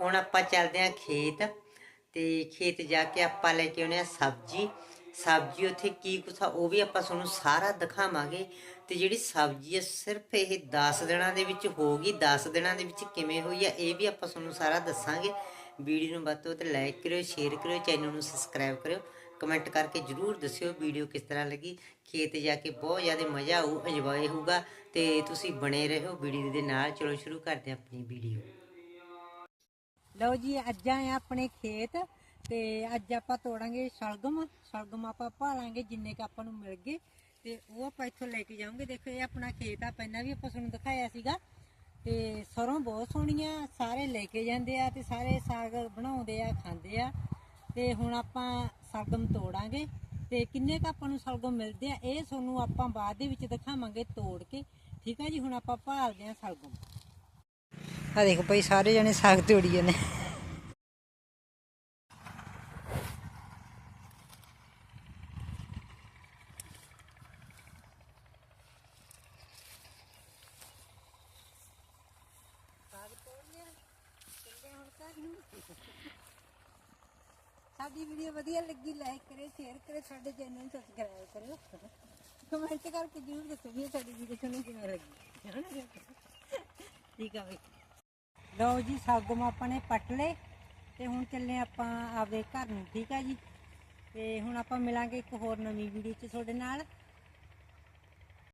ਹੁਣ ਆਪਾਂ ਚੱਲਦੇ ਆਂ ਖੇਤ ਤੇ ਖੇਤ ਜਾ ਕੇ ਆਪਾਂ ਲੈ ਕੇ ਆਉਨੇ ਆ ਸਬਜ਼ੀ। ਸਬਜ਼ੀ ਉੱਥੇ ਕੀ ਕੁਛ ਆ, ਉਹ ਵੀ ਆਪਾਂ ਤੁਹਾਨੂੰ ਸਾਰਾ ਦਿਖਾਵਾਂਗੇ। ਤੇ ਜਿਹੜੀ ਸਬਜ਼ੀ ਹੈ ਸਿਰਫ ਇਹ 10 ਦਿਨਾਂ ਦੇ ਵਿੱਚ ਹੋਗੀ 10 ਦਿਨਾਂ ਦੇ ਵਿੱਚ ਕਿਵੇਂ ਹੋਈ ਆ, ਇਹ ਵੀ ਆਪਾਂ ਤੁਹਾਨੂੰ ਸਾਰਾ ਦੱਸਾਂਗੇ। ਵੀਡੀਓ ਨੂੰ ਵੱਧ ਤੋਂ ਵੱਧ ਲਾਈਕ ਕਰਿਓ ਸ਼ੇਅਰ ਕਰਿਓ ਚੈਨਲ ਨੂੰ ਸਬਸਕ੍ਰਾਈਬ ਕਰਿਓ। ਕਮੈਂਟ ਕਰਕੇ ਜਰੂਰ ਦੱਸਿਓ ਵੀਡੀਓ ਕਿਸ ਤਰ੍ਹਾਂ ਲੱਗੀ। ਖੇਤ ਜਾ ਕੇ ਬਹੁਤ ਜ਼ਿਆਦਾ ਮਜ਼ਾ ਆਊ ਇੰਜੋਏ ਹੋਊਗਾ। ਤੇ ਤੁਸੀਂ ਬਣੇ ਰਹੋ ਵੀਡੀਓ ਦੇ ਨਾਲ। ਚਲੋ ਸ਼ੁਰੂ ਕਰਦੇ ਹਾਂ ਆਪਣੀ ਵੀਡੀਓ। ਲਓ ਜੀ, ਅੱਜ ਆਏ ਆ ਆਪਣੇ ਖੇਤ ਤੇ ਅੱਜ ਆਪਾਂ ਤੋੜਾਂਗੇ ਸ਼ਲਗਮ। ਸ਼ਲਗਮ ਆਪਾਂ ਭਾਲਾਂਗੇ ਜਿੰਨੇ ਕ ਆਪਾਂ ਨੂੰ ਮਿਲ ਗਏ ਤੇ ਉਹ ਆਪਾਂ ਇੱਥੋਂ ਲੈ ਕੇ ਜਾਵਾਂਗੇ। ਦੇਖੋ, ਇਹ ਆਪਣਾ ਖੇਤ ਆ, ਪਹਿਲਾਂ ਵੀ ਆਪਾਂ ਤੁਹਾਨੂੰ ਦਿਖਾਇਆ ਸੀਗਾ। ਤੇ ਸਰੋਂ ਬਹੁਤ ਸੋਹਣੀਆਂ ਸਾਰੇ ਲੈ ਕੇ ਜਾਂਦੇ ਆ ਤੇ ਸਾਰੇ ਸਾਗ ਬਣਾਉਂਦੇ ਆ, ਖਾਂਦੇ ਆ। ਤੇ ਹੁਣ ਆਪਾਂ ਸ਼ਲਗਮ ਤੋੜਾਂਗੇ ਤੇ ਕਿੰਨੇ ਕ ਆਪਾਂ ਨੂੰ ਸ਼ਲਗਮ ਮਿਲਦੇ ਆ, ਇਹ ਤੁਹਾਨੂੰ ਆਪਾਂ ਬਾਅਦ ਦੇ ਵਿੱਚ ਦਿਖਾਵਾਂਗੇ ਤੋੜ ਕੇ। ਠੀਕ ਆ ਜੀ, ਹੁਣ ਆਪਾਂ ਭਾਲਦੇ ਆ ਸ਼ਲਗਮ। ਆ ਦੇਖੋ ਭਾਈ, ਸਾਰੇ ਜਣੇ ਸਾਗ ਤੋੜੀ ਜਾਂਦੇ। ਸਾਡੀ ਵੀਡੀਓ ਵਧੀਆ ਲੱਗੀ ਲਾਈਕ ਕਰੇ ਸ਼ੇਅਰ ਕਰੇ ਸਾਡੇ ਚੈਨਲ ਨੂੰ ਸਬਸਕ੍ਰਾਈਬ ਕਰਿਓ। ਕਮੈਂਟ ਕਰਕੇ ਜਰੂਰ ਦੱਸੋ ਵੀ ਸਾਡੀ ਵੀਡੀਓ ਤੁਹਾਨੂੰ ਕਿਵੇਂ ਲੱਗੀ। ਠੀਕ ਆ ਬਈ ਲਓ ਜੀ ਸਾਗਮ ਆਪਾਂ ਨੇ ਪੱਟ ਲਏ ਤੇ ਹੁਣ ਚੱਲੇ ਆਪਾਂ ਆਪਦੇ ਘਰ ਨੂੰ, ਠੀਕ ਆ ਜੀ? ਤੇ ਹੁਣ ਆਪਾਂ ਮਿਲਾਂਗੇ ਇੱਕ ਹੋਰ ਨਵੀਂ ਵੀਡੀਓ 'ਚ ਤੁਹਾਡੇ ਨਾਲ।